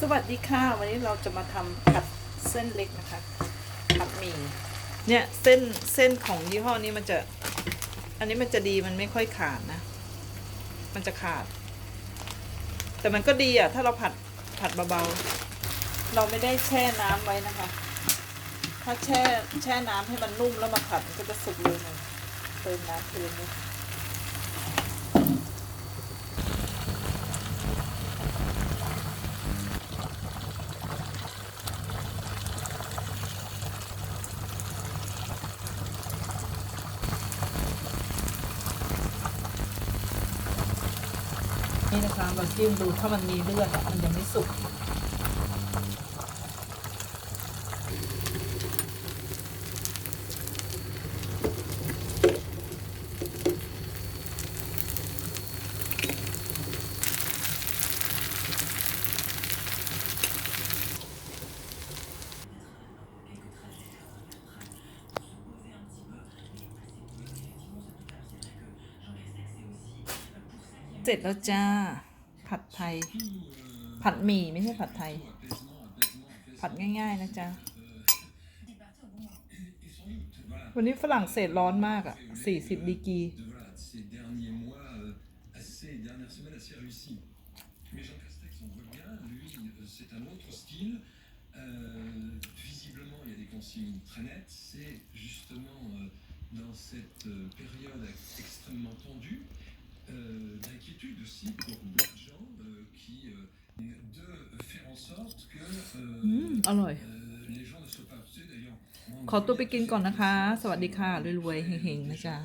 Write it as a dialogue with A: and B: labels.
A: สวัสดีค่ะ วันนี้เราจะมาทำผัดเส้นเล็กนะคะผัดหมี่เนี่ยเส้นเส้นของยี่ห้อนี้มันจะ อันนี้มันจะดีมันไม่ค่อยขาดนะ มันจะขาด แต่มันก็ดีอะ ถ้าเราผัดผัดเบาๆเราไม่ได้แช่น้ำไว้นะคะ ถ้าแช่แช่น้ำให้มันนุ่มแล้วมาผัดมันก็จะสุกเลยเติมน้ำเติมเล นี่นะคะเราจิ้มดูถ้ามันมีเลือดอะมันยังไม่สุก เสร็จแล้วจ้า ผัดไทย ผัดหมี่ไม่ใช่ผัดไทย ผัดง่าย ๆ นะจ๊ะ วันนี้ฝรั่งเศสร้อนมากอะ40ดีกรี
B: de, voilà, de ces derniers mois euh, assez, dernières semaines assez réussies. Mais Jean Castex, on voit bien, lui, euh, c'est un autre style. Euh, visiblement, il y a des consignes très nettes. C'est justement euh, dans cette euh, période extrêmement tendue, euh, d'inquiétude aussi pour beaucoup de gens qui de faire en sorte que mm, les gens ne soient pas obsédés d'ailleurs.
A: ขอตัวไปกินก่อนนะคะ สวัสดีค่ะรวยๆเฮงๆนะจ๊ะ